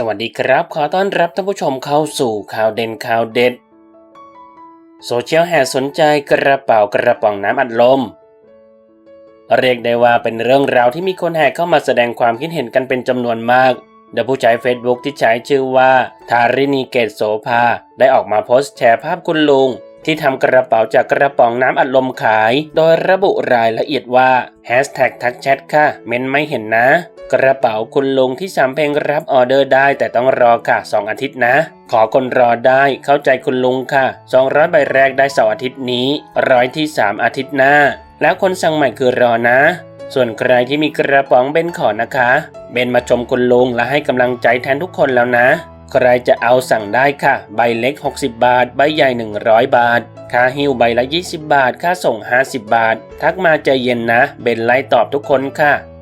สวัสดีครับ ขอต้อนรับท่านผู้ชมเข้าสู่ข่าวเด่นข่าวเด็ด โซเชียลแห่สนใจกระเป๋ากระป๋องน้ำอัดลม เรียกได้ว่าเป็นเรื่องราวที่มีคนแห่เข้ามาแสดงความคิดเห็นกันเป็นจำนวนมาก โดยผู้ใช้ Facebook ที่ใช้ชื่อว่า ทารินีเกตโสภา ได้ออกมาโพสต์แชร์ภาพคุณลุงที่ทำกระเป๋าจากกระป๋องน้ำอัดลมขาย โดยระบุรายละเอียดว่าแฮชแท็กทักแชทค่ะ เม้นไม่เห็นนะ กระเป๋าคุณลุงที่สามเพลงรับออเดอร์ได้แต่ต้องรอค่ะ 2 อาทิตย์นะ ขอคนรอได้เข้าใจคุณลุงค่ะ 200ใบแรกได้เสาร์อาทิตย์นี้ร้อยที่ 3 อาทิตย์หน้า แล้วคนสั่งใหม่คือรอนะ ส่วนใครที่มีกระป๋องเบนขอนะคะ เบนมาชมคุณลุงและให้กำลังใจแทนทุกคนแล้วนะ ใครจะเอาสั่งได้ค่ะ ใบเล็ก 60 บาท ใบใหญ่ 100 บาท ค่าหิ้วใบละ 20 บาท ค่าส่ง 50 บาท ทักมาใจเย็นนะ เบนไล่ตอบทุกคนค่ะ